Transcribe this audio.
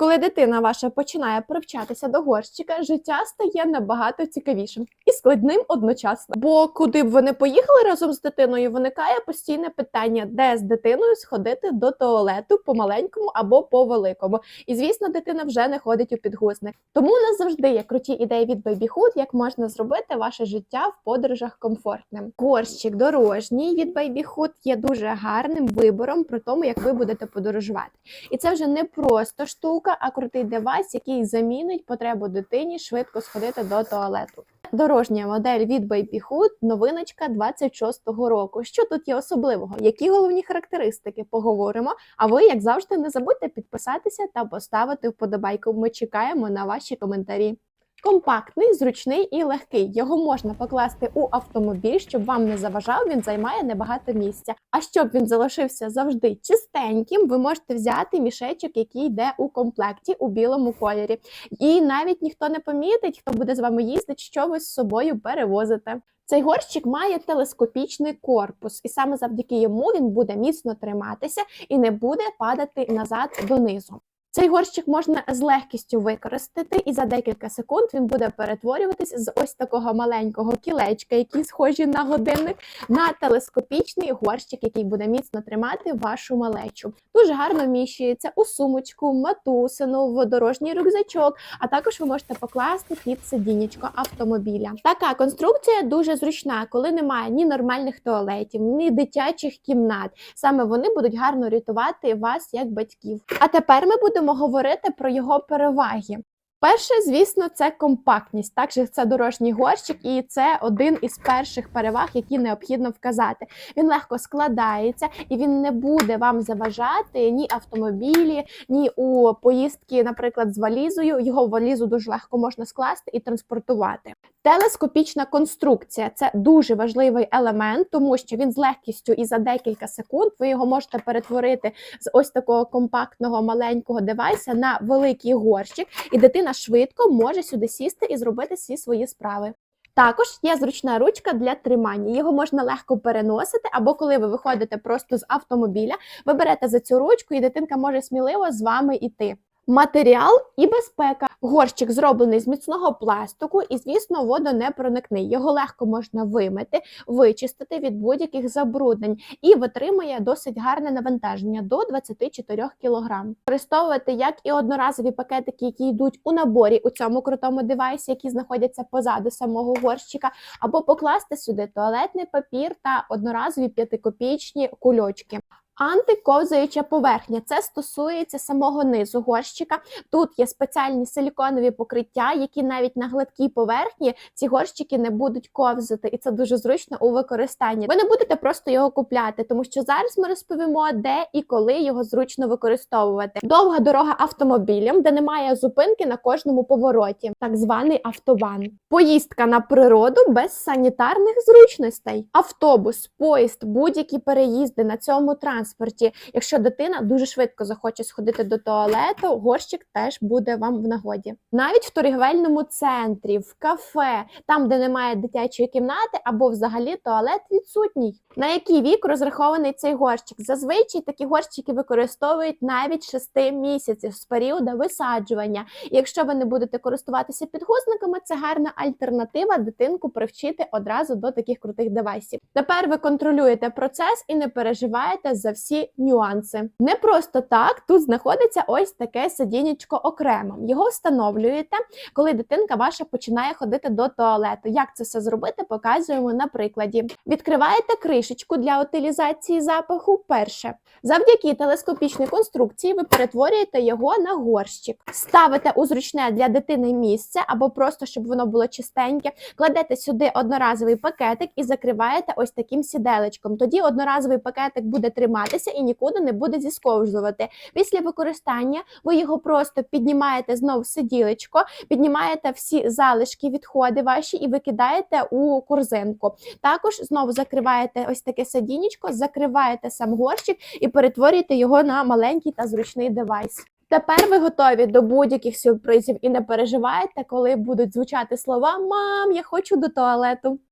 Коли дитина ваша починає привчатися до горщика, життя стає набагато цікавішим і складним одночасно. Бо куди б ви не поїхали разом з дитиною, виникає постійне питання, де з дитиною сходити до туалету по маленькому або по великому. І звісно, дитина вже не ходить у підгузник. Тому у нас завжди є круті ідеї від BabyHood, як можна зробити ваше життя в подорожах комфортним. Горщик дорожній від BabyHood є дуже гарним вибором про тому, як ви будете подорожувати. І це вже не просто штука, а крутий девайс, який замінить потребу дитині швидко сходити до туалету. Дорожня модель від BabyHood – новиночка 26-го року. Що тут є особливого? Які головні характеристики? Поговоримо. А ви, як завжди, не забудьте підписатися та поставити вподобайку. Ми чекаємо на ваші коментарі. Компактний, зручний і легкий. Його можна покласти у автомобіль, щоб вам не заважав. Він займає небагато місця. А щоб він залишився завжди чистеньким, ви можете взяти мішечок, який йде у комплекті у білому кольорі. І навіть ніхто не помітить, хто буде з вами їздити, що ви з собою перевозите. Цей горщик має телескопічний корпус, і саме завдяки йому він буде міцно триматися і не буде падати назад донизу. Цей горщик можна з легкістю використати, і за декілька секунд він буде перетворюватись з ось такого маленького кілечка, які схожі на годинник, на телескопічний горщик, який буде міцно тримати вашу малечу. Дуже гарно вміщується у сумочку, матусину, в дорожній рюкзачок, а також ви можете покласти під сидінечко автомобіля. Така конструкція дуже зручна, коли немає ні нормальних туалетів, ні дитячих кімнат. Саме вони будуть гарно рятувати вас як батьків. А тепер ми будемо говорити про його переваги. Перше, звісно, це компактність. Також це дорожній горщик, і це один із перших переваг, які необхідно вказати. Він легко складається і він не буде вам заважати ні автомобілі, ні у поїздки, наприклад, з валізою. Його валізу дуже легко можна скласти і транспортувати. Телескопічна конструкція це дуже важливий елемент, тому що він з легкістю і за декілька секунд ви його можете перетворити з ось такого компактного маленького девайса на великий горщик, і дитина швидко може сюди сісти і зробити всі свої справи. Також є зручна ручка для тримання. Його можна легко переносити, або коли ви виходите просто з автомобіля, ви берете за цю ручку, і дитинка може сміливо з вами йти. Матеріал і безпека. Горщик зроблений з міцного пластику і, звісно, водонепроникний. Його легко можна вимити, вичистити від будь-яких забруднень і витримує досить гарне навантаження до 24 кг. Використовувати як і одноразові пакетики, які йдуть у наборі у цьому крутому девайсі, які знаходяться позаду самого горщика, або покласти сюди туалетний папір та одноразові п'ятикопійчні кульочки. Антиковзаюча поверхня це стосується самого низу горщика. Тут є спеціальні силіконові покриття, які навіть на гладкій поверхні ці горщики не будуть ковзати, і це дуже зручно у використанні. Ви не будете просто його купляти, тому що зараз ми розповімо, де і коли його зручно використовувати. Довга дорога автомобілем, де немає зупинки на кожному повороті, так званий автобан. Поїздка на природу без санітарних зручностей. Автобус, поїзд, будь-які переїзди на цьому транспорті транспорті. Якщо дитина дуже швидко захоче сходити до туалету, горщик теж буде вам в нагоді. Навіть в торгівельному центрі, в кафе, там, де немає дитячої кімнати, або взагалі туалет відсутній. На який вік розрахований цей горщик? Зазвичай такі горщики використовують навіть 6 місяців з періоду висаджування. І якщо ви не будете користуватися підгузниками, це гарна альтернатива дитинку привчити одразу до таких крутих девайсів. Тепер ви контролюєте процес і не переживаєте за всі нюанси. Не просто так тут знаходиться ось таке сидінечко окремо. Його встановлюєте, коли дитинка ваша починає ходити до туалету. Як це все зробити, показуємо на прикладі. Відкриваєте кришечку для утилізації запаху. Перше, завдяки телескопічній конструкції, ви перетворюєте його на горщик, ставите у зручне для дитини місце або просто щоб воно було чистеньке. Кладете сюди одноразовий пакетик і закриваєте ось таким сіделечком. Тоді одноразовий пакетик буде триматися і нікуди не буде зісковзувати. Після використання ви його просто піднімаєте знову сиділечко, піднімаєте всі залишки, відходи ваші і викидаєте у корзинку. Також знову закриваєте ось таке сидінечко, закриваєте сам горщик і перетворюєте його на маленький та зручний девайс. Тепер ви готові до будь-яких сюрпризів і не переживаєте, коли будуть звучати слова Мам, я хочу до туалету.